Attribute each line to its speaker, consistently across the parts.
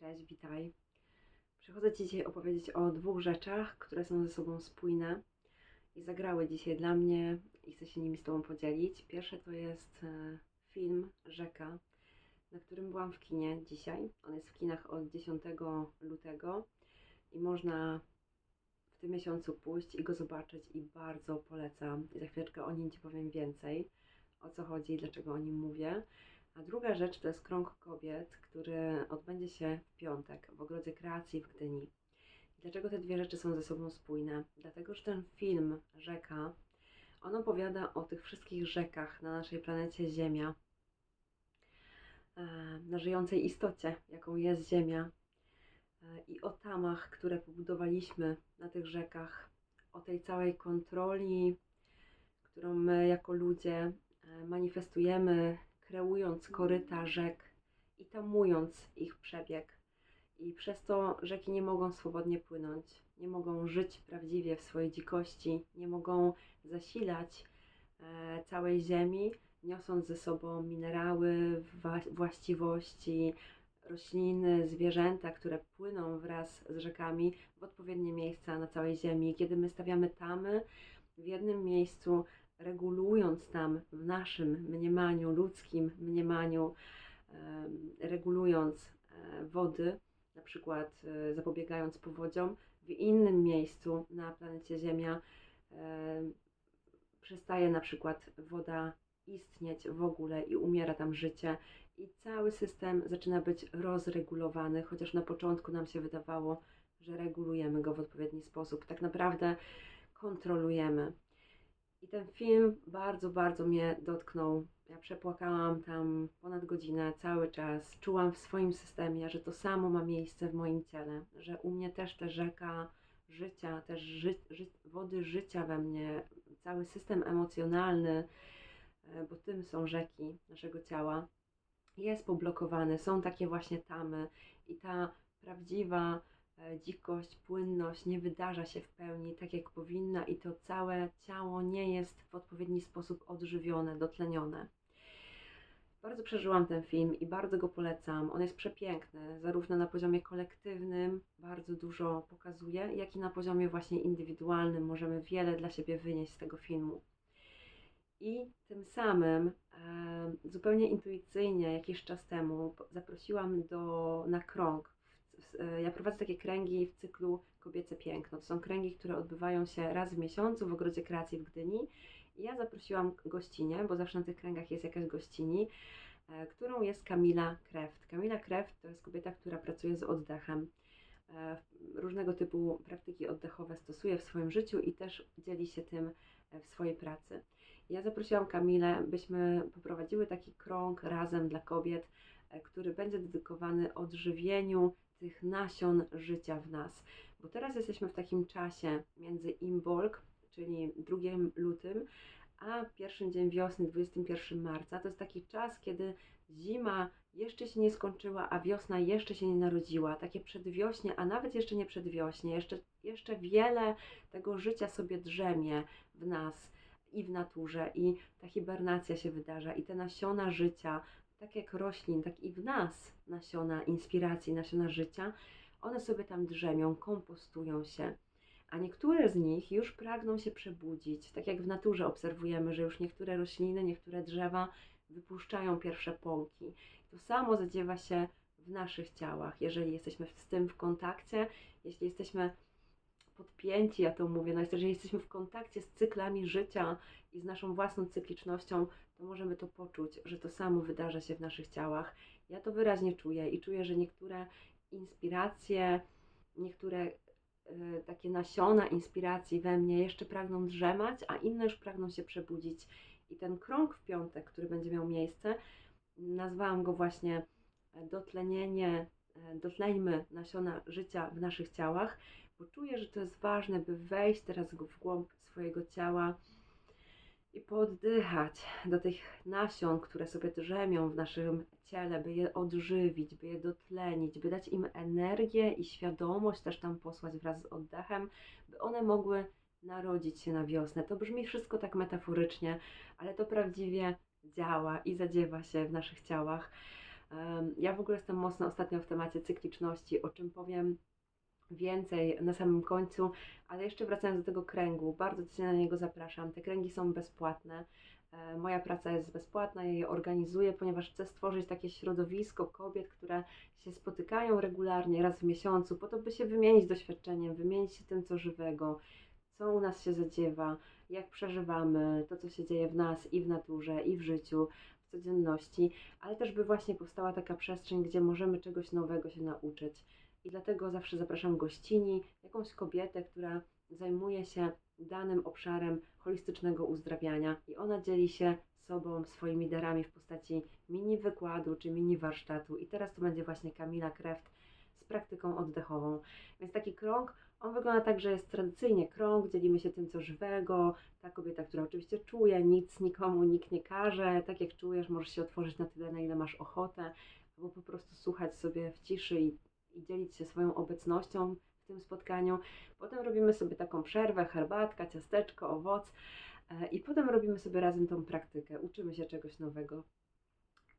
Speaker 1: Cześć, witaj. Przychodzę Ci dzisiaj opowiedzieć o dwóch rzeczach, które są ze sobą spójne i zagrały dzisiaj dla mnie i chcę się nimi z Tobą podzielić. Pierwsze to jest e, film Rzeka, na którym byłam w kinie dzisiaj. On jest w kinach od 10 lutego i można w tym miesiącu pójść i go zobaczyć i bardzo polecam. I za chwileczkę o nim Ci powiem więcej, o co chodzi i dlaczego o nim mówię. A druga rzecz to jest Krąg Kobiet, który odbędzie się w piątek w Ogrodzie Kreacji w Gdyni. Dlaczego te dwie rzeczy są ze sobą spójne? Dlatego, że ten film Rzeka, on opowiada o tych wszystkich rzekach na naszej planecie Ziemia, e, na żyjącej istocie, jaką jest Ziemia e, i o tamach, które pobudowaliśmy na tych rzekach, o tej całej kontroli, którą my jako ludzie e, manifestujemy, kreując koryta rzek i tamując ich przebieg. I przez to rzeki nie mogą swobodnie płynąć, nie mogą żyć prawdziwie w swojej dzikości, nie mogą zasilać e, całej ziemi, niosąc ze sobą minerały, właściwości, rośliny, zwierzęta, które płyną wraz z rzekami w odpowiednie miejsca na całej ziemi. Kiedy my stawiamy tamy w jednym miejscu, regulując tam w naszym mniemaniu, ludzkim mniemaniu, em, regulując e, wody, na przykład e, zapobiegając powodziom, w innym miejscu na planecie Ziemia em, przestaje na przykład woda istnieć w ogóle i umiera tam życie i cały system zaczyna być rozregulowany, chociaż na początku nam się wydawało, że regulujemy go w odpowiedni sposób. Tak naprawdę kontrolujemy. I ten film bardzo, bardzo mnie dotknął. Ja przepłakałam tam ponad godzinę, cały czas. Czułam w swoim systemie, że to samo ma miejsce w moim ciele, że u mnie też ta rzeka życia, też ży, ży, wody życia we mnie, cały system emocjonalny, e, bo tym są rzeki naszego ciała, jest poblokowany. Są takie właśnie tamy i ta prawdziwa dzikość, płynność nie wydarza się w pełni tak jak powinna i to całe ciało nie jest w odpowiedni sposób odżywione, dotlenione. Bardzo przeżyłam ten film i bardzo go polecam. On jest przepiękny, zarówno na poziomie kolektywnym bardzo dużo pokazuje, jak i na poziomie właśnie indywidualnym możemy wiele dla siebie wynieść z tego filmu. I tym samym e, zupełnie intuicyjnie jakiś czas temu zaprosiłam do, na krąg. E, ja prowadzę takie kręgi w cyklu Kobiece Piękno. To są kręgi, które odbywają się raz w miesiącu w Ogrodzie Kreacji w Gdyni. I ja zaprosiłam gościnię, bo zawsze na tych kręgach jest jakaś gościni, e, którą jest Kamila Kreft. Kamila Kreft to jest kobieta, która pracuje z oddechem. E, różnego typu praktyki oddechowe stosuje w swoim życiu i też dzieli się tym w swojej pracy. Ja zaprosiłam Kamilę, byśmy poprowadziły taki krąg razem dla kobiet, który będzie dedykowany odżywieniu tych nasion życia w nas. Bo teraz jesteśmy w takim czasie między Imbolg, czyli 2 lutym, a pierwszym dzień wiosny, 21 marca. To jest taki czas, kiedy zima jeszcze się nie skończyła, a wiosna jeszcze się nie narodziła. Takie przedwiośnie, a nawet jeszcze nie przedwiośnie. Jeszcze, jeszcze wiele tego życia sobie drzemie w nas i w naturze i ta hibernacja się wydarza i te nasiona życia, tak jak roślin, tak i w nas nasiona inspiracji, nasiona życia, one sobie tam drzemią, kompostują się. A niektóre z nich już pragną się przebudzić, tak jak w naturze obserwujemy, że już niektóre rośliny, niektóre drzewa wypuszczają pierwsze pąki. To samo zadziewa się w naszych ciałach, jeżeli jesteśmy z tym w kontakcie, jeśli jesteśmy podpięci, ja to mówię, no jeżeli jesteśmy w kontakcie z cyklami życia i z naszą własną cyklicznością, to możemy to poczuć, że to samo wydarza się w naszych ciałach. Ja to wyraźnie czuję i czuję, że niektóre inspiracje, niektóre y, takie nasiona inspiracji we mnie jeszcze pragną drzemać, a inne już pragną się przebudzić. I ten krąg w piątek, który będzie miał miejsce, nazwałam go właśnie e, dotlenienie, e, dotleńmy nasiona życia w naszych ciałach, bo czuję, że to jest ważne, by wejść teraz w głąb swojego ciała i pooddychać do tych nasion, które sobie drzemią w naszym ciele, by je odżywić, by je dotlenić, by dać im energię i świadomość też tam posłać wraz z oddechem, by one mogły narodzić się na wiosnę. To brzmi wszystko tak metaforycznie, ale to prawdziwie działa i zadziewa się w naszych ciałach. Ja w ogóle jestem mocno ostatnio w temacie cykliczności, o czym powiem więcej na samym końcu, ale jeszcze wracając do tego kręgu, bardzo Cię na niego zapraszam. Te kręgi są bezpłatne. E, Moja praca jest bezpłatna, ja je organizuję, ponieważ chcę stworzyć takie środowisko kobiet, które się spotykają regularnie, raz w miesiącu, po to, by się wymienić doświadczeniem, wymienić się tym, co żywego, co u nas się zadziewa, jak przeżywamy to, co się dzieje w nas i w naturze, i w życiu, w codzienności, ale też by właśnie powstała taka przestrzeń, gdzie możemy czegoś nowego się nauczyć. I dlatego zawsze zapraszam gościni, jakąś kobietę, która zajmuje się danym obszarem holistycznego uzdrawiania i ona dzieli się sobą, swoimi darami w postaci mini wykładu czy mini warsztatu. I teraz to będzie właśnie Kamila Kreft z praktyką oddechową. Więc taki krąg, on wygląda tak, że jest tradycyjnie krąg, dzielimy się tym, co żywego. Ta kobieta, która oczywiście czuje, nic nikomu nikt nie każe. Tak jak czujesz, możesz się otworzyć na tyle, na ile masz ochotę, albo po prostu słuchać sobie w ciszy i, i dzielić się swoją obecnością w tym spotkaniu. Potem robimy sobie taką przerwę, herbatka, ciasteczko, owoc e, i potem robimy sobie razem tą praktykę, uczymy się czegoś nowego.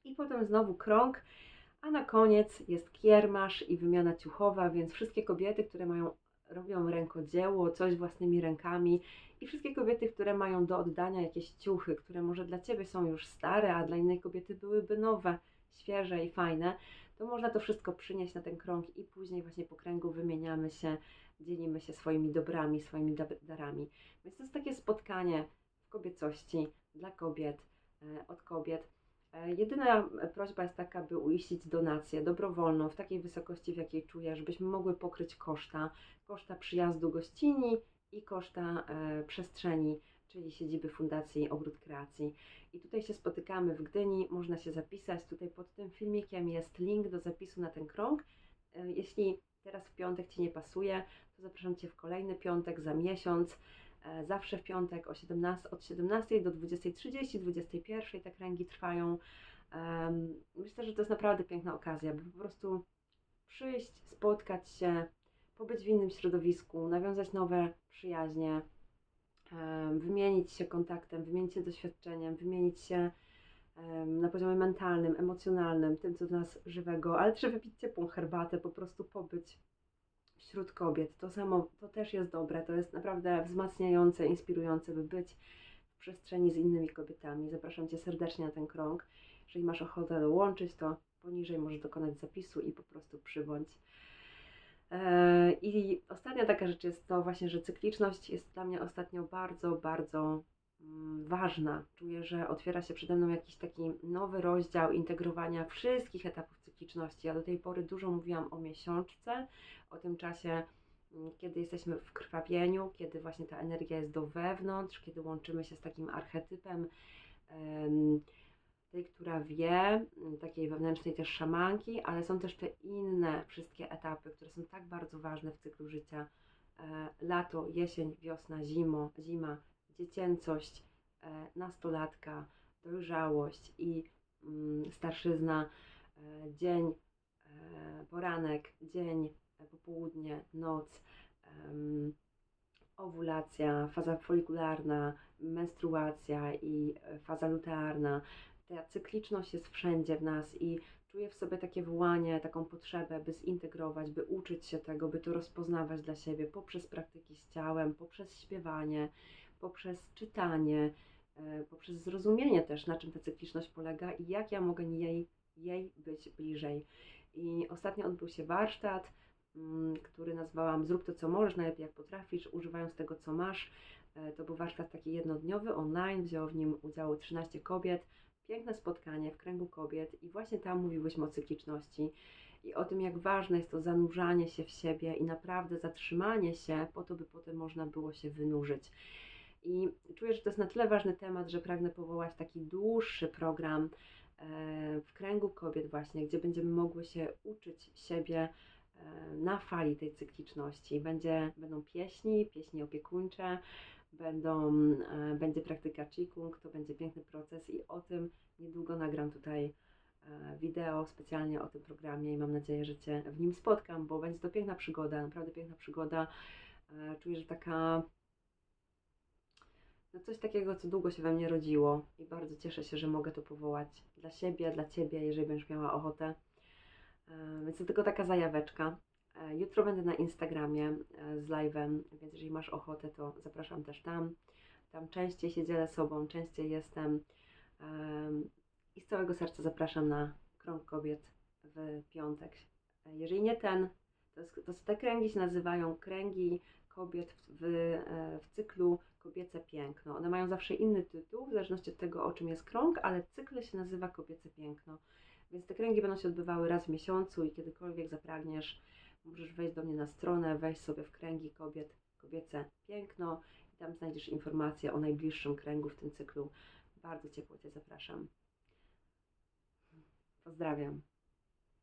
Speaker 1: I potem znowu krąg, a na koniec jest kiermasz i wymiana ciuchowa, więc wszystkie kobiety, które mają, robią rękodzieło, coś własnymi rękami i wszystkie kobiety, które mają do oddania jakieś ciuchy, które może dla Ciebie są już stare, a dla innej kobiety byłyby nowe, świeże i fajne, to można to wszystko przynieść na ten krąg i później właśnie po kręgu wymieniamy się, dzielimy się swoimi dobrami, swoimi da- darami. Więc to jest takie spotkanie w kobiecości dla kobiet, e, od kobiet. E, Jedyna prośba jest taka, by uiścić donację dobrowolną w takiej wysokości, w jakiej czuję, żebyśmy mogły pokryć koszta, koszta przyjazdu gościni i koszta e, przestrzeni, czyli siedziby Fundacji Ogród Kreacji. I tutaj się spotykamy w Gdyni, można się zapisać. Tutaj pod tym filmikiem jest link do zapisu na ten krąg. E, Jeśli teraz w piątek Ci nie pasuje, to zapraszam Cię w kolejny piątek za miesiąc. E, Zawsze w piątek o 17, od 17 do 20.30, 21 te kręgi trwają. Myślę, że to jest naprawdę piękna okazja, by po prostu przyjść, spotkać się, pobyć w innym środowisku, nawiązać nowe przyjaźnie, wymienić się kontaktem, wymienić się doświadczeniem, wymienić się na poziomie mentalnym, emocjonalnym, tym, co dla nas żywego, ale też wypić ciepłą herbatę, po prostu pobyć wśród kobiet. To samo, to też jest dobre, to jest naprawdę wzmacniające, inspirujące, by być w przestrzeni z innymi kobietami. Zapraszam Cię serdecznie na ten krąg. Jeżeli masz ochotę dołączyć, to poniżej możesz dokonać zapisu i po prostu przybądź. Eee, I ostatnia taka rzecz jest to właśnie, że cykliczność jest dla mnie ostatnio bardzo, bardzo mm, ważna. Czuję, że otwiera się przede mną jakiś taki nowy rozdział integrowania wszystkich etapów cykliczności. Ja do tej pory dużo mówiłam o miesiączce, o tym czasie, mm, kiedy jesteśmy w krwawieniu, kiedy właśnie ta energia jest do wewnątrz, kiedy łączymy się z takim archetypem em, tej, która wie, m, takiej wewnętrznej też szamanki, ale są też te inne wszystkie etapy, które są tak bardzo ważne w cyklu życia. E, lato, jesień, wiosna, zimo, zima, dziecięcość, e, nastolatka, dojrzałość i mm, starszyzna, e, dzień, poranek, dzień, popołudnie, noc, owulacja, faza folikularna, menstruacja i faza lutearna. Ta cykliczność jest wszędzie w nas i czuję w sobie takie wołanie, taką potrzebę, by zintegrować, by uczyć się tego, by to rozpoznawać dla siebie poprzez praktyki z ciałem, poprzez śpiewanie, poprzez czytanie, e, poprzez zrozumienie też, na czym ta cykliczność polega i jak ja mogę jej, jej być bliżej. I ostatnio odbył się warsztat, mm, który nazwałam Zrób to, co możesz, najlepiej jak potrafisz, używając tego, co masz. E, To był warsztat taki jednodniowy, online, wzięło w nim udział 13 kobiet. Piękne spotkanie w kręgu kobiet i właśnie tam mówiłyśmy o cykliczności i o tym, jak ważne jest to zanurzanie się w siebie i naprawdę zatrzymanie się po to, by potem można było się wynurzyć. I czuję, że to jest na tyle ważny temat, że pragnę powołać taki dłuższy program e, w kręgu kobiet właśnie, gdzie będziemy mogły się uczyć siebie e, na fali tej cykliczności. Będzie, będą pieśni, pieśni opiekuńcze, będą, e, będzie praktyka Qigong, to będzie piękny proces i o tym niedługo nagram tutaj e, wideo specjalnie o tym programie i mam nadzieję, że Cię w nim spotkam, bo będzie to piękna przygoda, naprawdę piękna przygoda. E, Czuję, że taka no coś takiego, co długo się we mnie rodziło i bardzo cieszę się, że mogę to powołać dla siebie, dla Ciebie, jeżeli będziesz miała ochotę. Więc to tylko taka zajaweczka. E, Jutro będę na Instagramie e, z live'em, więc jeżeli masz ochotę, to zapraszam też tam. Tam częściej się dzielę sobą, częściej jestem. Em, I z całego serca zapraszam na krąg kobiet w piątek. E, Jeżeli nie ten, to, to te kręgi się nazywają kręgi kobiet w, w cyklu Kobiece Piękno. One mają zawsze inny tytuł, w zależności od tego, o czym jest krąg, ale cykl się nazywa Kobiece Piękno. Więc te kręgi będą się odbywały raz w miesiącu i kiedykolwiek zapragniesz, możesz wejść do mnie na stronę, wejść sobie w kręgi kobiet, kobiece piękno i tam znajdziesz informacje o najbliższym kręgu w tym cyklu. Bardzo ciepło Cię zapraszam. Pozdrawiam.